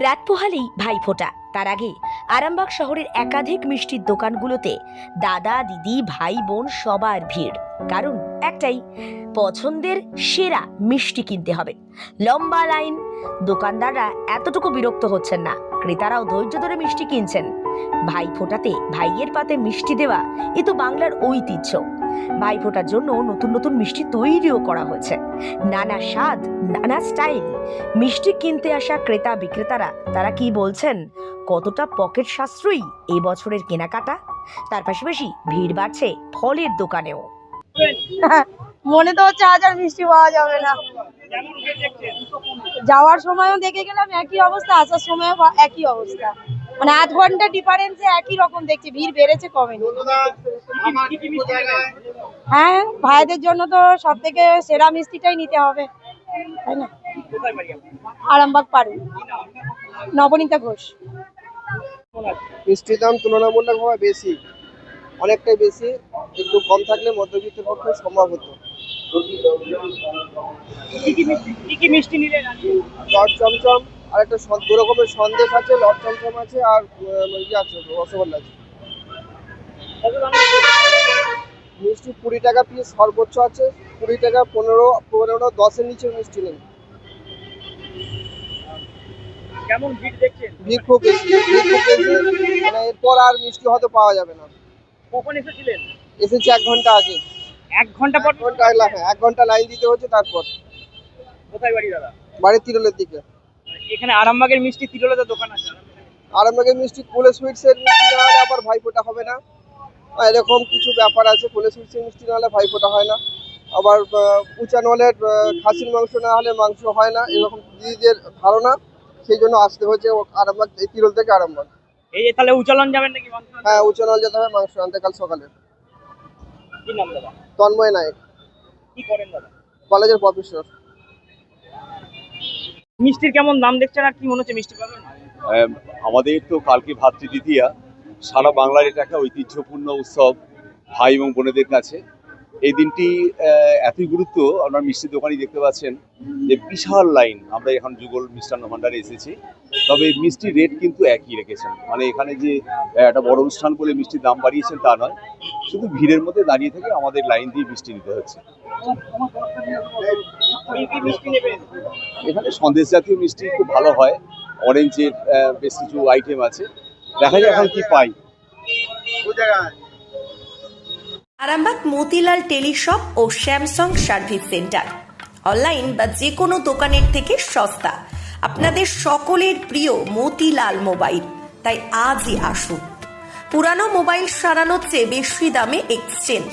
রাত পোহালেই ভাইফোঁটা। তার আগে আরামবাগ শহরের একাধিক মিষ্টির দোকানগুলোতে দাদা, দিদি, ভাই, বোন সবার ভিড়। কারণ একটাই, পছন্দের সেরা মিষ্টি কিনতে হবে। লম্বা লাইন, দোকানদাররা এতটুকু বিরক্ত হচ্ছেন না। ক্রেতারাও ধৈর্য ধরে মিষ্টি কিনছেন। ভাই ফোটাতে, ভাইয়ের পাতে মিষ্টি দেওয়া, এ তো বাংলার ঐতিহ্য। ভাই ফোটার জন্য নতুন নতুন মিষ্টি তৈরিও করা হয়েছে। নানা স্বাদ, নানা স্টাইল। মিষ্টি কিনতে আসা ক্রেতা বিক্রেতারা, তারা কি বলছেন, কতটা পকেট সাশ্রয়ী এই বছরের কেনাকাটা? তার পাশাপাশি ভিড় বাড়ছে ফলের দোকানেও। মনে তো হচ্ছে আজ আর মিষ্টি পাওয়া যাবে না। যাওয়ার সময়ও দেখে গেলাম একই অবস্থা, আসার সময়ও একই অবস্থা। মানে আধ ঘণ্টা ডিফারেন্সে একই রকম দেখছি ভিড় বেড়েছে কমেনি হ্যাঁ ভাইদের জন্য তো সব থেকে সেরা মিষ্টিটাই নিতে হবে তাই না? আরামবাগ পারু নবনীতা ঘোষ। মিষ্টির দাম তুলনামূলকভাবে বেশি অনেকটাই বেশি একটু কম থাকলে মধ্যবিত্তের পক্ষে সম্ভব হতো। লট চমচম আর একটা দু রকমের সন্দেশ আছে লট চমচম আছে আর ইয়ে আছে রসগোল্লা আছে। মিষ্টি কুড়ি টাকা পিস সর্বোচ্চ আছে কুড়ি টাকা পনেরো পনেরো দশের নিচে মিষ্টি নেই। কেমন ভিড় দেখছেন? ভিড় খুব বেশি ভিড় খুব বেশি মানে এরপর আর মিষ্টি হয়তো পাওয়া যাবে না। কখন এসেছিলেন? এসেছি এক ঘণ্টা আগে। এক ঘণ্টা পর? ঘণ্টা হ্যাঁ এক ঘণ্টা লাইন দিতে হচ্ছে তারপর। কোথায় বাড়ি দাদা? বাড়ির তিরলের দিকে। এখানে আরামবাগের মিষ্টি তিরোলাতে দোকান আছে। আরামবাগের মিষ্টি কোলে সুইটসের মিষ্টি না হলে আবার ভাইফোঁটা হবে না। এরকম কিছু ব্যাপার আছে কোলে সুইটসের মিষ্টি না হলে ভাইফোঁটা হয় না। আবার আহ, উচানলের খাসির মাংস না হলে মাংস হয় না এরকম দিদিদের ধারণা। সেই জন্য আসতে হচ্ছে আরামবাগ এই তিরল থেকে আরামবাগ। এই যে তাহলে উচালন যাবেন নাকি মাংস? হ্যাঁ উচানল যেতে হবে মাংস আনতে কাল সকালে। কি নাম দাদা? তন্ময় নায়ক। কি করেন দাদা? কলেজের প্রফেসর। মিষ্টির কেমন দাম দেখছেন আর কি মনে হচ্ছে মিষ্টি পাবেন? আমাদের তো কালকে ভাতৃদ্বিতীয়া সারা বাংলার এটা একটা ঐতিহ্যপূর্ণ উৎসব, ভাই এবং বোনেদের কাছে। এই দিনটি এতই গুরুত্ব, আপনার মিষ্টির দোকানই দেখতে পাচ্ছেন যে বিশাল লাইন। আমরা এখন যুগল মিষ্টান্ন ভাণ্ডারে এসেছি। তবে মিষ্টির রেট কিন্তু একই রেখেছেন। মানে এখানে যে একটা বড় অনুষ্ঠান বলে মিষ্টির দাম বাড়িয়েছেন তা নয়। শুধু ভিড়ের মধ্যে দাঁড়িয়ে থেকে আমাদের লাইন দিয়ে মিষ্টি নিতে হচ্ছে। এখানে সন্দেশ জাতীয় মিষ্টি খুব ভালো হয়। অরেঞ্জের বেশ কিছু আইটেম আছে। দেখা যাক এখন কি পাই। আরামবাগ মতিলাল টেলিশপ ও স্যামসাং সার্ভিস সেন্টার। অনলাইন বা যে কোনো দোকানের থেকে সস্তা। আপনাদের সকলের প্রিয় মতিলাল মোবাইল। তাই আজই আসুন। পুরানো মোবাইল সারানোর চেয়ে বেশি দামে এক্সচেঞ্জ।